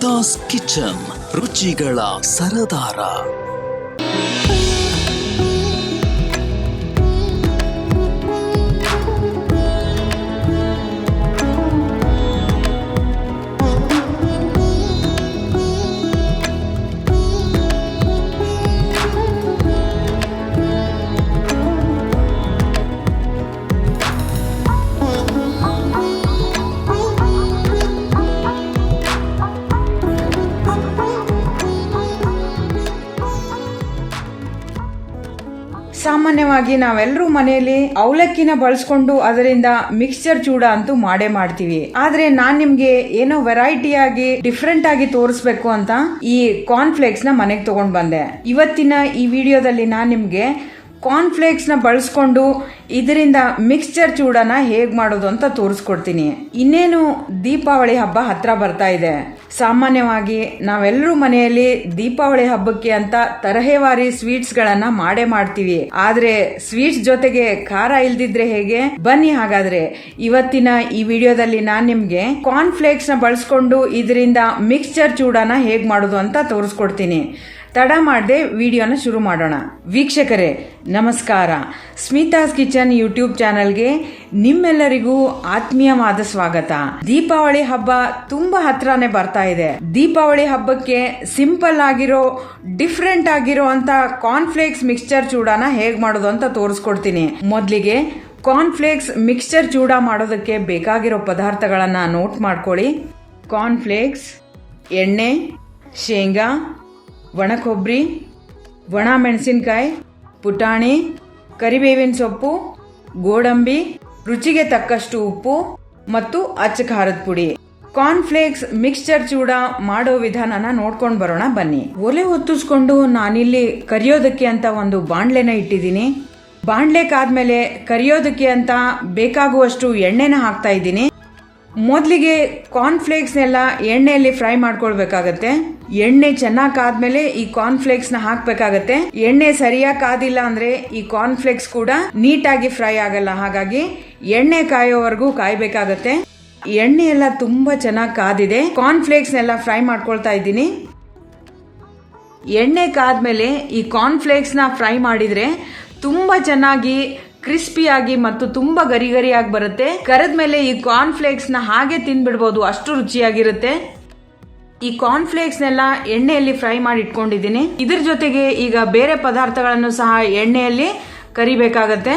Smitha's kitchen ರುಚಿಗಳ ಸರದಾರ ಸಾಮಾನ್ಯವಾಗಿ ನಾವೆಲ್ಲರೂ ಮನೆಯಲ್ಲಿ ಅವಲಕ್ಕಿನ ಬಳಸ್ಕೊಂಡು ಅದರಿಂದ ಮಿಕ್ಸ್ಚರ್ ಚೂಡ ಅಂತೂ ಮಾಡೇ ಮಾಡ್ತೀವಿ. ಆದ್ರೆ ನಾನ್ ನಿಮ್ಗೆ ಏನೋ ವೆರೈಟಿ ಆಗಿ ಡಿಫ್ರೆಂಟ್ ಆಗಿ ತೋರಿಸ್ಬೇಕು ಅಂತ ಈ ಕಾರ್ನ್ ಫ್ಲೇಕ್ಸ್ನ ಮನೆಗೆ ತಗೊಂಡ್ ಬಂದೆ. ಇವತ್ತಿನ ಈ ವಿಡಿಯೋದಲ್ಲಿ ನಾನ್ ನಿಮ್ಗೆ ಕಾರ್ನ್ಫ್ಲೇಕ್ಸ್ನ ಬಳಸ್ಕೊಂಡು ಇದರಿಂದ ಮಿಕ್ಸ್ಚರ್ ಚೂಡನ ಹೇಗೆ ಮಾಡೋದು ಅಂತ ತೋರಿಸ್ಕೊಡ್ತೀನಿ. ಇನ್ನೇನು ದೀಪಾವಳಿ ಹಬ್ಬ ಹತ್ರ ಬರ್ತಾ ಇದೆ. ಸಾಮಾನ್ಯವಾಗಿ ನಾವೆಲ್ಲರೂ ಮನೆಯಲ್ಲಿ ದೀಪಾವಳಿ ಹಬ್ಬಕ್ಕೆ ಅಂತ ತರಹೇವಾರಿ ಸ್ವೀಟ್ಸ್ ಗಳನ್ನ ಮಾಡೇ ಮಾಡ್ತೀವಿ. ಆದ್ರೆ ಸ್ವೀಟ್ಸ್ ಜೊತೆಗೆ ಖಾರ ಇಲ್ದಿದ್ರೆ ಹೇಗೆ? ಬನ್ನಿ ಹಾಗಾದ್ರೆ. ಇವತ್ತಿನ ಈ ವಿಡಿಯೋದಲ್ಲಿ ನಾನು ನಿಮ್ಗೆ ಕಾರ್ನ್ಫ್ಲೇಕ್ಸ್ನ ಬಳಸ್ಕೊಂಡು ಇದರಿಂದ ಮಿಕ್ಸ್ಚರ್ ಚೂಡನ ಹೇಗೆ ಮಾಡೋದು ಅಂತ ತೋರಿಸ್ಕೊಡ್ತೀನಿ. ತಡ ಮಾಡದೆ ವಿಡಿಯೋನ ಶುರು ಮಾಡೋಣ. ವೀಕ್ಷಕರೇ, ನಮಸ್ಕಾರ. ಸ್ಮಿತಾಸ್ ಕಿಚನ್ ಯೂಟ್ಯೂಬ್ ಚಾನಲ್ಗೆ ನಿಮ್ಮೆಲ್ಲರಿಗೂ ಆತ್ಮೀಯವಾದ ಸ್ವಾಗತ. ದೀಪಾವಳಿ ಹಬ್ಬ ತುಂಬಾ ಹತ್ರನೇ ಬರ್ತಾ ಇದೆ. ದೀಪಾವಳಿ ಹಬ್ಬಕ್ಕೆ ಸಿಂಪಲ್ ಆಗಿರೋ, ಡಿಫ್ರೆಂಟ್ ಆಗಿರೋ ಅಂತ ಕಾರ್ನ್ಫ್ಲೇಕ್ಸ್ ಮಿಕ್ಸ್ಚರ್ ಚೂಡಾನ ಹೇಗ್ ಮಾಡೋದು ಅಂತ ತೋರಿಸ್ಕೊಡ್ತೀನಿ. ಮೊದಲಿಗೆ ಕಾರ್ನ್ಫ್ಲೇಕ್ಸ್ ಮಿಕ್ಸ್ಚರ್ ಚೂಡ ಮಾಡೋದಕ್ಕೆ ಬೇಕಾಗಿರೋ ಪದಾರ್ಥಗಳನ್ನ ನೋಟ್ ಮಾಡ್ಕೊಳ್ಳಿ. ಕಾರ್ನ್ಫ್ಲೇಕ್ಸ್ ಎಣ್ಣೆ, ಶೇಂಗಾ ಒಣ ಕೊಬ್ಬರಿ, ಒಣ ಮೆಣಸಿನಕಾಯಿ, ಪುಟಾಣಿ, ಕರಿಬೇವಿನ ಸೊಪ್ಪು, ಗೋಡಂಬಿ, ರುಚಿಗೆ ತಕ್ಕಷ್ಟು ಉಪ್ಪು ಮತ್ತು ಅಚ್ಚ ಖಾರದ ಪುಡಿ. ಕಾರ್ನ್ಫ್ಲೇಕ್ಸ್ ಮಿಕ್ಸ್ಚರ್ ಚೂಡ ಮಾಡೋ ವಿಧಾನನ ನೋಡ್ಕೊಂಡು ಬರೋಣ ಬನ್ನಿ. ಒಲೆ ಹೊತ್ತಿಸ್ಕೊಂಡು ನಾನಿಲ್ಲಿ ಕರಿಯೋದಕ್ಕೆ ಅಂತ ಒಂದು ಬಾಣ್ಲೆನ ಇಟ್ಟಿದ್ದೀನಿ. ಬಾಣ್ಲೆಕಾದ್ಮೇಲೆ ಕರಿಯೋದಕ್ಕೆ ಅಂತ ಬೇಕಾಗುವಷ್ಟು ಎಣ್ಣೆನ ಹಾಕ್ತಾ ಇದ್ದೀನಿ. ಮೊದಲಿಗೆ ಕಾರ್ನ್ಫ್ಲೇಕ್ಸ್ನೆಲ್ಲ ಎಣ್ಣೆಯಲ್ಲಿ ಫ್ರೈ ಮಾಡ್ಕೊಳ್ಬೇಕಾಗತ್ತೆ. ಎಣ್ಣೆ ಚೆನ್ನಾಗಿ ಕಾದ್ಮೇಲೆ ಈ ಕಾರ್ನ್ಫ್ಲೇಕ್ಸ್ನ ಹಾಕ್ಬೇಕಾಗತ್ತೆ. ಎಣ್ಣೆ ಸರಿಯಾಗಿ ಕಾದಿಲ್ಲ ಅಂದ್ರೆ ಈ ಕಾರ್ನ್ಫ್ಲೇಕ್ಸ್ ಕೂಡ ನೀಟಾಗಿ ಫ್ರೈ ಆಗಲ್ಲ. ಹಾಗಾಗಿ ಎಣ್ಣೆ ಕಾಯೋವರೆಗೂ ಕಾಯ್ಬೇಕಾಗತ್ತೆ. ಎಣ್ಣೆ ಎಲ್ಲ ತುಂಬಾ ಚೆನ್ನಾಗಿ ಕಾದಿದೆ. ಕಾರ್ನ್ಫ್ಲೇಕ್ಸ್ನೆಲ್ಲ ಫ್ರೈ ಮಾಡ್ಕೊಳ್ತಾ ಇದ್ದೀನಿ. ಎಣ್ಣೆ ಕಾದ್ಮೇಲೆ ಈ ಕಾರ್ನ್ಫ್ಲೇಕ್ಸ್ನ ಫ್ರೈ ಮಾಡಿದ್ರೆ ತುಂಬಾ ಚೆನ್ನಾಗಿ ಕ್ರಿಸ್ಪಿಯಾಗಿ ಮತ್ತು ತುಂಬಾ ಗರಿ ಗರಿಯಾಗಿ ಬರುತ್ತೆ. ಕರೆದ ಮೇಲೆ ಈ ಕಾರ್ನ್ಫ್ಲೇಕ್ಸ್ನ ಹಾಗೆ ತಿನ್ಬಿಡ್ಬೋದು, ಅಷ್ಟು ರುಚಿಯಾಗಿರುತ್ತೆ. ಈ ಕಾರ್ನ್ ಫ್ಲೇಕ್ಸ್ ನೆಲ್ಲ ಎಣ್ಣೆಯಲ್ಲಿ ಫ್ರೈ ಮಾಡಿ ಇಟ್ಕೊಂಡಿದ್ದೀನಿ. ಇದ್ರ ಜೊತೆಗೆ ಈಗ ಬೇರೆ ಪದಾರ್ಥಗಳನ್ನು ಸಹ ಎಣ್ಣೆಯಲ್ಲಿ ಕರಿಬೇಕಾಗತ್ತೆ.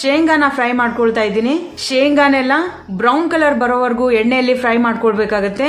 ಶೇಂಗಾನ ಫ್ರೈ ಮಾಡ್ಕೊಳ್ತಾ ಇದ್ದೀನಿ. ಶೇಂಗಾನೆಲ್ಲ ಬ್ರೌನ್ ಕಲರ್ ಬರೋವರೆಗೂ ಎಣ್ಣೆಯಲ್ಲಿ ಫ್ರೈ ಮಾಡ್ಕೊಳ್ಬೇಕಾಗತ್ತೆ.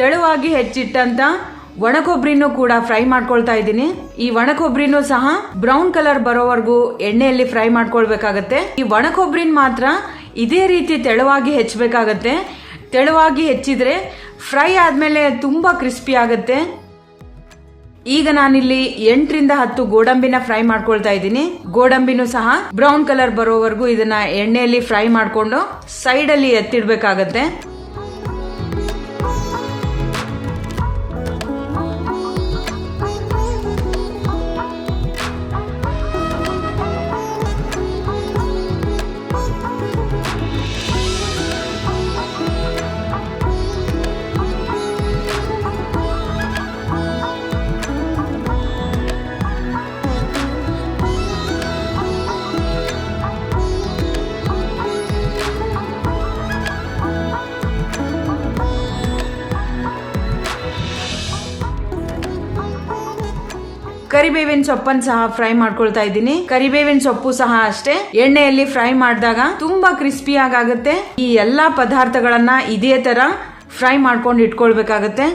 ತೆಳುವಾಗಿ ಹೆಚ್ಚಿಟ್ಟಂತ ಒಣ ಕೊಬ್ಬರಿನೂ ಕೂಡ ಫ್ರೈ ಮಾಡ್ಕೊಳ್ತಾ ಇದ್ದೀನಿ. ಈ ಒಣ ಕೊಬ್ಬರಿನೂ ಸಹ ಬ್ರೌನ್ ಕಲರ್ ಬರೋವರೆಗೂ ಎಣ್ಣೆಯಲ್ಲಿ ಫ್ರೈ ಮಾಡ್ಕೊಳ್ಬೇಕಾಗತ್ತೆ. ಈ ಒಣಕೊಬ್ಬರಿನ ಮಾತ್ರ ಇದೇ ರೀತಿ ತೆಳುವಾಗಿ ಹೆಚ್ಚಬೇಕಾಗತ್ತೆ. ತೆಳುವಾಗಿ ಹೆಚ್ಚಿದ್ರೆ ಫ್ರೈ ಆದ್ಮೇಲೆ ತುಂಬಾ ಕ್ರಿಸ್ಪಿ ಆಗುತ್ತೆ. ಈಗ ನಾನಿಲ್ಲಿ ಎಂಟರಿಂದ ಹತ್ತು ಗೋಡಂಬಿನ ಫ್ರೈ ಮಾಡ್ಕೊಳ್ತಾ ಇದ್ದೀನಿ. ಗೋಡಂಬಿನೂ ಸಹ ಬ್ರೌನ್ ಕಲರ್ ಬರೋವರೆಗೂ ಇದನ್ನ ಎಣ್ಣೆಯಲ್ಲಿ ಫ್ರೈ ಮಾಡಿಕೊಂಡು ಸೈಡ್ ಅಲ್ಲಿ ಎತ್ತಿಡ್ಬೇಕಾಗತ್ತೆ. ಕರಿಬೇವಿನ ಸೊಪ್ಪನ್ನು ಸಹ ಫ್ರೈ ಮಾಡ್ಕೊಳ್ತಾ ಇದ್ದೀನಿ. ಕರಿಬೇವಿನ ಸೊಪ್ಪು ಸಹ ಅಷ್ಟೇ. ಎಣ್ಣೆಯಲ್ಲಿ ಫ್ರೈ ಮಾಡಿದಾಗ ತುಂಬಾ ಕ್ರಿಸ್ಪಿ ಆಗುತ್ತೆ ಈ ಎಲ್ಲಾ ಪದಾರ್ಥಗಳನ್ನ ಇದೇ ತರ ಫ್ರೈ ಮಾಡ್ಕೊಂಡು ಇಟ್ಕೊಳ್ಬೇಕಾಗತ್ತೆ.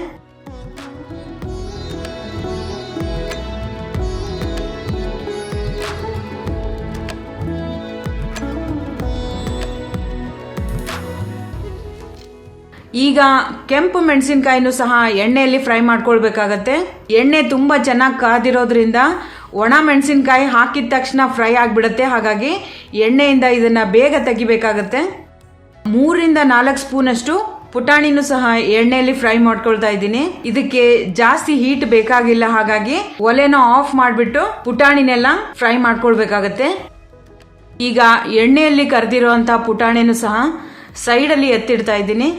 ಈಗ ಕೆಂಪು ಮೆಣಸಿನಕಾಯಿನೂ ಸಹ ಎಣ್ಣೆಯಲ್ಲಿ ಫ್ರೈ ಮಾಡ್ಕೊಳ್ಬೇಕಾಗತ್ತೆ. ಎಣ್ಣೆ ತುಂಬಾ ಚೆನ್ನಾಗಿ ಕಾದಿರೋದ್ರಿಂದ ಒಣ ಮೆಣಸಿನಕಾಯಿ ಹಾಕಿದ ತಕ್ಷಣ ಫ್ರೈ ಆಗಿಬಿಡುತ್ತೆ. ಹಾಗಾಗಿ ಎಣ್ಣೆಯಿಂದ ಇದನ್ನ ಬೇಗ ತೆಗಿಬೇಕಾಗತ್ತೆ. ಮೂರಿಂದ ನಾಲ್ಕು ಸ್ಪೂನಷ್ಟು ಪುಟಾಣಿನೂ ಸಹ ಎಣ್ಣೆಯಲ್ಲಿ ಫ್ರೈ ಮಾಡ್ಕೊಳ್ತಾ ಇದ್ದೀನಿ. ಇದಕ್ಕೆ ಜಾಸ್ತಿ ಹೀಟ್ ಬೇಕಾಗಿಲ್ಲ. ಹಾಗಾಗಿ ಒಲೆನ ಆಫ್ ಮಾಡಿಬಿಟ್ಟು ಪುಟಾಣಿನೆಲ್ಲ ಫ್ರೈ ಮಾಡ್ಕೊಳ್ಬೇಕಾಗತ್ತೆ. ಈಗ ಎಣ್ಣೆಯಲ್ಲಿ ಕರೆದಿರುವಂತಹ ಪುಟಾಣಿನೂ ಸಹ ಸೈಡಲ್ಲಿ ಎತ್ತಿಡ್ತಾ ಇದ್ದೀನಿ.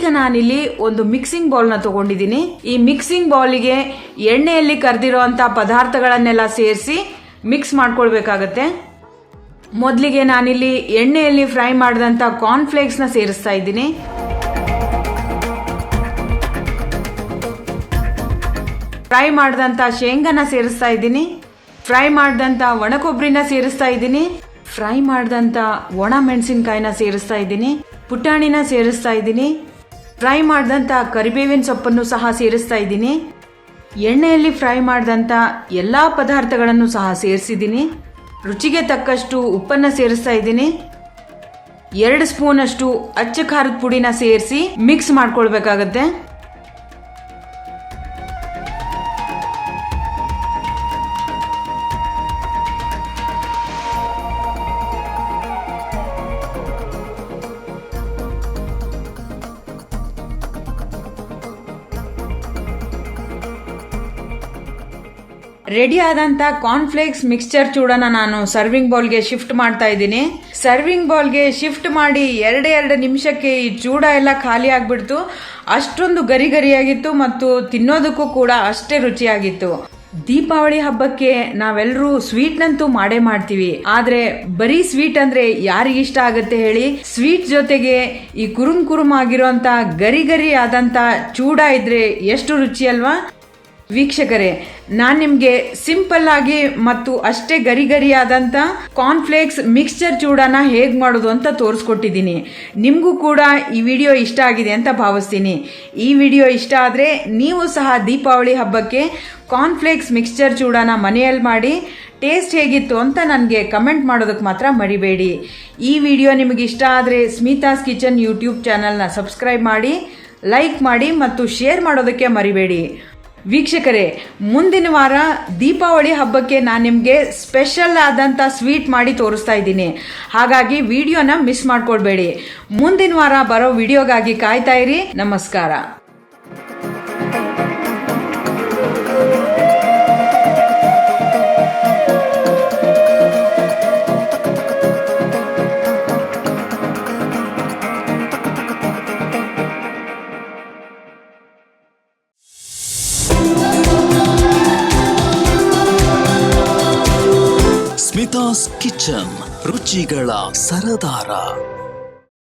ಈಗ ನಾನಿಲ್ಲಿ ಒಂದು ಮಿಕ್ಸಿಂಗ್ ಬೌಲ್ನ ತಗೊಂಡಿದ್ದೀನಿ. ಈ ಮಿಕ್ಸಿಂಗ್ ಬೌಲಿಗೆ ಎಣ್ಣೆಯಲ್ಲಿ ಕರೆದಿರುವಂತ ಪದಾರ್ಥಗಳನ್ನೆಲ್ಲ ಸೇರಿಸಿ ಮಿಕ್ಸ್ ಮಾಡ್ಕೊಳ್ಬೇಕಾಗತ್ತೆ. ಮೊದಲಿಗೆ ನಾನಿಲ್ಲಿ ಎಣ್ಣೆಯಲ್ಲಿ ಫ್ರೈ ಮಾಡಿದಂಥ ಕಾರ್ನ್ಫ್ಲೇಕ್ಸ್ನ ಸೇರಿಸ್ತಾ ಇದ್ದೀನಿ. ಫ್ರೈ ಮಾಡಿದಂಥ ಶೇಂಗಾನ ಸೇರಿಸ್ತಾ ಇದ್ದೀನಿ. ಫ್ರೈ ಮಾಡಿದಂಥ ಒಣ ಕೊಬ್ಬರಿನ ಸೇರಿಸ್ತಾ ಇದ್ದೀನಿ. ಫ್ರೈ ಮಾಡಿದಂಥ ಒಣ ಮೆಣಸಿನ್ಕಾಯಿನ ಸೇರಿಸ್ತಾ ಇದ್ದೀನಿ. ಪುಟಾಣಿನ ಸೇರಿಸ್ತಾ ಇದ್ದೀನಿ. ಫ್ರೈ ಮಾಡಿದಂಥ ಕರಿಬೇವಿನ ಸೊಪ್ಪನ್ನು ಸಹ ಸೇರಿಸ್ತಾ ಇದ್ದೀನಿ. ಎಣ್ಣೆಯಲ್ಲಿ ಫ್ರೈ ಮಾಡಿದಂಥ ಎಲ್ಲ ಪದಾರ್ಥಗಳನ್ನು ಸಹ ಸೇರಿಸಿದ್ದೀನಿ. ರುಚಿಗೆ ತಕ್ಕಷ್ಟು ಉಪ್ಪನ್ನು ಸೇರಿಸ್ತಾ ಇದ್ದೀನಿ. ಎರಡು ಸ್ಪೂನಷ್ಟು ಅಚ್ಚ ಖಾರದ ಪುಡಿನ ಸೇರಿಸಿ ಮಿಕ್ಸ್ ಮಾಡ್ಕೊಳ್ಬೇಕಾಗತ್ತೆ. ರೆಡಿ ಆದಂತ ಕಾರ್ನ್ಫ್ಲೇಕ್ಸ್ ಮಿಕ್ಸ್ಚರ್ ಚೂಡನ ನಾನು ಸರ್ವಿಂಗ್ ಬೌಲ್ಗೆ ಶಿಫ್ಟ್ ಮಾಡ್ತಾ ಇದ್ದೀನಿ. ಸರ್ವಿಂಗ್ ಬೌಲ್ಗೆ ಶಿಫ್ಟ್ ಮಾಡಿ ಎರಡೇ ಎರಡು ನಿಮಿಷಕ್ಕೆ ಈ ಚೂಡ ಎಲ್ಲ ಖಾಲಿ ಆಗ್ಬಿಡ್ತು. ಅಷ್ಟೊಂದು ಗರಿ ಗರಿಯಾಗಿತ್ತು ಮತ್ತು ತಿನ್ನೋದಕ್ಕೂ ಕೂಡ ಅಷ್ಟೇ ರುಚಿಯಾಗಿತ್ತು. ದೀಪಾವಳಿ ಹಬ್ಬಕ್ಕೆ ನಾವೆಲ್ಲರೂ ಸ್ವೀಟ್ನಂತೂ ಮಾಡೇ ಮಾಡ್ತೀವಿ. ಆದ್ರೆ ಬರೀ ಸ್ವೀಟ್ ಅಂದ್ರೆ ಯಾರಿಗಿಷ್ಟ ಆಗುತ್ತೆ ಹೇಳಿ? ಸ್ವೀಟ್ ಜೊತೆಗೆ ಈ ಕುರುಮ್ ಕುರುಮ್ ಆಗಿರುವಂತ ಗರಿ ಗರಿ ಆದಂತ ಚೂಡ ಇದ್ರೆ ಎಷ್ಟು ರುಚಿ ಅಲ್ವಾ? ವೀಕ್ಷಕರೇ, ನಾನು ನಿಮಗೆ ಸಿಂಪಲ್ ಆಗಿ ಮತ್ತು ಅಷ್ಟೇ ಗರಿ ಗರಿಯಾದಂಥ ಕಾರ್ನ್ಫ್ಲೇಕ್ಸ್ ಮಿಕ್ಸ್ಚರ್ ಚೂಡಾನ ಹೇಗೆ ಮಾಡೋದು ಅಂತ ತೋರಿಸ್ಕೊಟ್ಟಿದ್ದೀನಿ. ನಿಮಗೂ ಕೂಡ ಈ ವಿಡಿಯೋ ಇಷ್ಟ ಆಗಿದೆ ಅಂತ ಭಾವಿಸ್ತೀನಿ. ಈ ವಿಡಿಯೋ ಇಷ್ಟ ಆದರೆ ನೀವು ಸಹ ದೀಪಾವಳಿ ಹಬ್ಬಕ್ಕೆ ಕಾರ್ನ್ಫ್ಲೇಕ್ಸ್ ಮಿಕ್ಸ್ಚರ್ ಚೂಡಾನ ಮನೆಯಲ್ಲಿ ಮಾಡಿ ಟೇಸ್ಟ್ ಹೇಗಿತ್ತು ಅಂತ ನನಗೆ ಕಮೆಂಟ್ ಮಾಡೋದಕ್ಕೆ ಮಾತ್ರ ಮರಿಬೇಡಿ. ಈ ವಿಡಿಯೋ ನಿಮಗೆ ಇಷ್ಟ ಆದರೆ ಸ್ಮಿತಾಸ್ ಕಿಚನ್ ಯೂಟ್ಯೂಬ್ ಚಾನಲ್ನ ಸಬ್ಸ್ಕ್ರೈಬ್ ಮಾಡಿ, ಲೈಕ್ ಮಾಡಿ ಮತ್ತು ಶೇರ್ ಮಾಡೋದಕ್ಕೆ ಮರಿಬೇಡಿ. ವೀಕ್ಷಕರೇ, ಮುಂದಿನ ವಾರ ದೀಪಾವಳಿ ಹಬ್ಬಕ್ಕೆ ನಾನು ನಿಮಗೆ ಸ್ಪೆಷಲ್ ಆದಂಥ ಸ್ವೀಟ್ ಮಾಡಿ ತೋರಿಸ್ತಾ ಇದ್ದೀನಿ. ಹಾಗಾಗಿ ವಿಡಿಯೋನ ಮಿಸ್ ಮಾಡ್ಕೊಳ್ಬೇಡಿ ಮುಂದಿನ ವಾರ ಬರೋ ವಿಡಿಯೋಗಾಗಿ ಕಾಯ್ತಾ ಇರಿ. ನಮಸ್ಕಾರ. ಸ್ಮಿತಾಸ್ ಕಿಚನ್ ರುಚಿಗಳ ಸರದಾರ